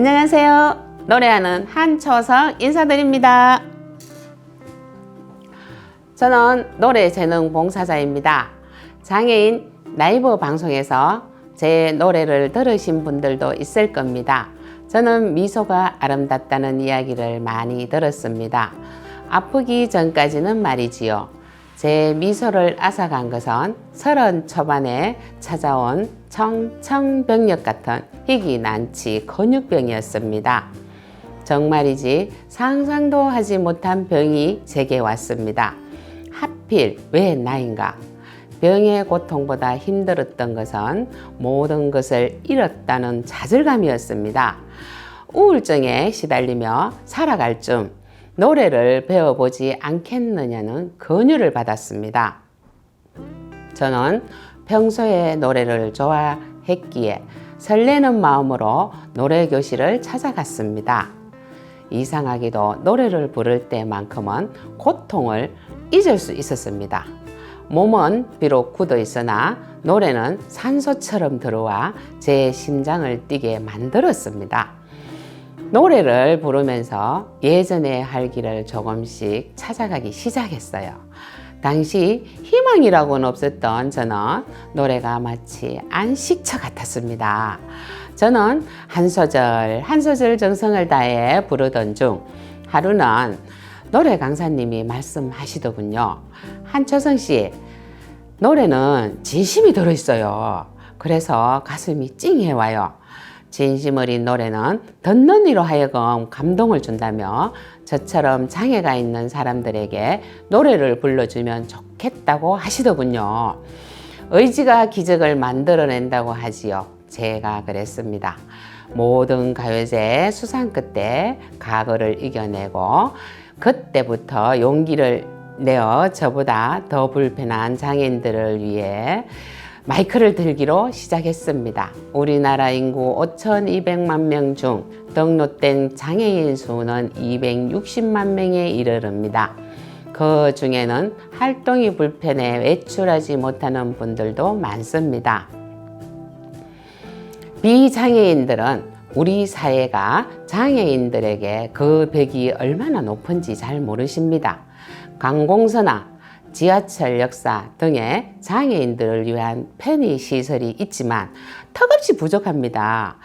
안녕하세요. 노래하는 한초성 인사드립니다. 저는 노래 재능 봉사자입니다. 장애인 라이브 방송에서 제 노래를 들으신 분들도 있을 겁니다. 저는 미소가 아름답다는 이야기를 많이 들었습니다. 아프기 전까지는 말이지요. 제 미소를 앗아간 것은 서른 초반에 찾아온 청청병력 같은 희귀 난치 근육병이었습니다. 정말이지 상상도 하지 못한 병이 제게 왔습니다. 하필 왜 나인가? 병의 고통보다 힘들었던 것은 모든 것을 잃었다는 좌절감이었습니다. 우울증에 시달리며 살아갈 쯤 노래를 배워보지 않겠느냐는 권유를 받았습니다. 저는 평소에 노래를 좋아했기에 설레는 마음으로 노래 교실을 찾아갔습니다. 이상하게도 노래를 부를 때만큼은 고통을 잊을 수 있었습니다. 몸은 비록 굳어 있으나 노래는 산소처럼 들어와 제 심장을 뛰게 만들었습니다. 노래를 부르면서 예전의 할 길을 조금씩 찾아가기 시작했어요. 당시 희망이라고는 없었던 저는 노래가 마치 안식처 같았습니다. 저는 한 소절, 한 소절 정성을 다해 부르던 중 하루는 노래 강사님이 말씀하시더군요. 한초성 씨, 노래는 진심이 들어있어요. 그래서 가슴이 찡해와요. 진심 어린 노래는 듣는 이로 하여금 감동을 준다며 저처럼 장애가 있는 사람들에게 노래를 불러주면 좋겠다고 하시더군요. 의지가 기적을 만들어낸다고 하지요. 제가 그랬습니다. 모든 가요제 수상 끝에 과거를 이겨내고 그때부터 용기를 내어 저보다 더 불편한 장애인들을 위해 마이크를 들기로 시작했습니다. 우리나라 인구 5,200만 명 중 등록된 장애인 수는 260만 명에 이르릅니다. 그 중에는 활동이 불편해 외출하지 못하는 분들도 많습니다. 비장애인들은 우리 사회가 장애인들에게 그 벽이 얼마나 높은지 잘 모르십니다. 관공서나 지하철 역사 등의 장애인들을 위한 편의 시설이 있지만 턱없이 부족합니다.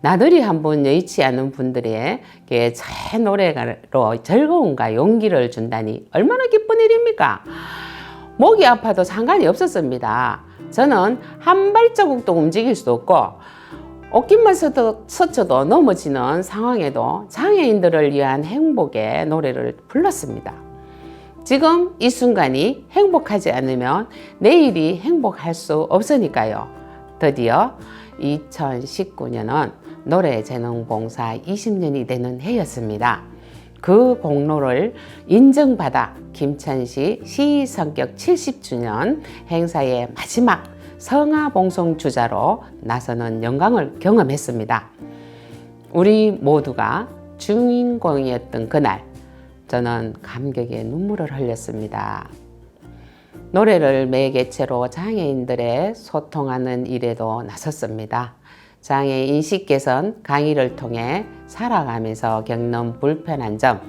나들이 한번 여의치 않은 분들에게 제 노래로 즐거움과 용기를 준다니 얼마나 기쁜 일입니까? 목이 아파도 상관이 없었습니다. 저는 한 발자국도 움직일 수 없고 옷깃만 서쳐도 넘어지는 상황에도 장애인들을 위한 행복의 노래를 불렀습니다. 지금 이 순간이 행복하지 않으면 내일이 행복할 수 없으니까요. 드디어 2019년은 노래재능봉사 20년이 되는 해였습니다. 그 공로를 인정받아 김천시 시 성격 70주년 행사의 마지막 성화봉송 주자로 나서는 영광을 경험했습니다. 우리 모두가 주인공이었던 그날 저는 감격에 눈물을 흘렸습니다. 노래를 매개체로 장애인들의 소통하는 일에도 나섰습니다. 장애인 식 개선 강의를 통해 살아가면서 겪는 불편한 점,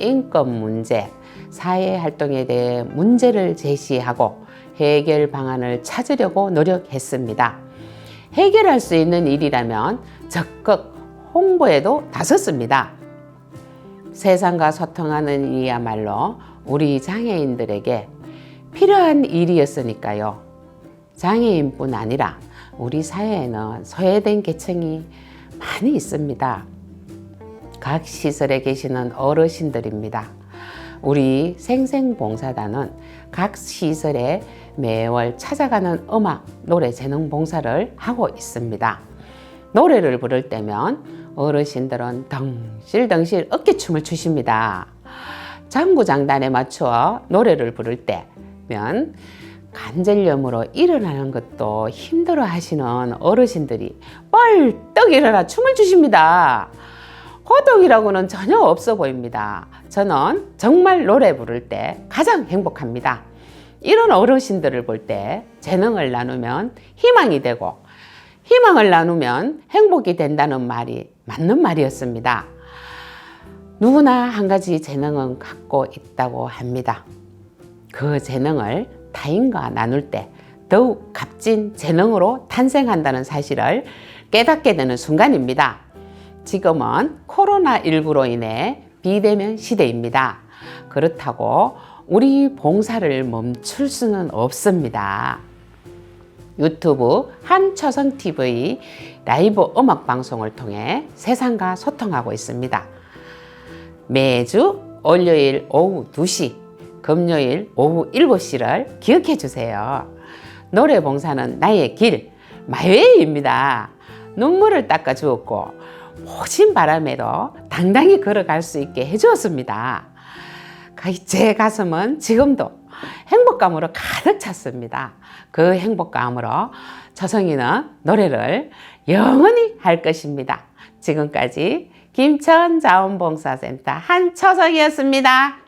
인권 문제, 사회 활동에 대해 문제를 제시하고 해결 방안을 찾으려고 노력했습니다. 해결할 수 있는 일이라면 적극 홍보에도 나섰습니다. 세상과 소통하는 일이야말로 우리 장애인들에게 필요한 일이었으니까요. 장애인뿐 아니라 우리 사회에는 소외된 계층이 많이 있습니다. 각 시설에 계시는 어르신들입니다. 우리 생생봉사단은 각 시설에 매월 찾아가는 음악, 노래 재능 봉사를 하고 있습니다. 노래를 부를 때면 어르신들은 덩실덩실 어깨춤을 추십니다. 장구장단에 맞추어 노래를 부를 때면 관절염으로 일어나는 것도 힘들어 하시는 어르신들이 뻘떡 일어나 춤을 추십니다. 호동이라고는 전혀 없어 보입니다. 저는 정말 노래 부를 때 가장 행복합니다. 이런 어르신들을 볼 때 재능을 나누면 희망이 되고 희망을 나누면 행복이 된다는 말이 맞는 말이었습니다. 누구나 한 가지 재능은 갖고 있다고 합니다. 그 재능을 타인과 나눌 때 더욱 값진 재능으로 탄생한다는 사실을 깨닫게 되는 순간입니다. 지금은 코로나19로 인해 비대면 시대입니다. 그렇다고 우리 봉사를 멈출 수는 없습니다. 유튜브 한처성 TV 라이브 음악 방송을 통해 세상과 소통하고 있습니다. 매주 월요일 오후 2시, 금요일 오후 7시를 기억해 주세요. 노래 봉사는 나의 길, 마웨이입니다. 눈물을 닦아 주었고, 모진 바람에도 당당히 걸어갈 수 있게 해 주었습니다. 제 가슴은 지금도 행복감으로 가득 찼습니다. 그 행복감으로 저성이는 노래를 영원히 할 것입니다. 지금까지 김천 자원봉사센터 한처성이었습니다.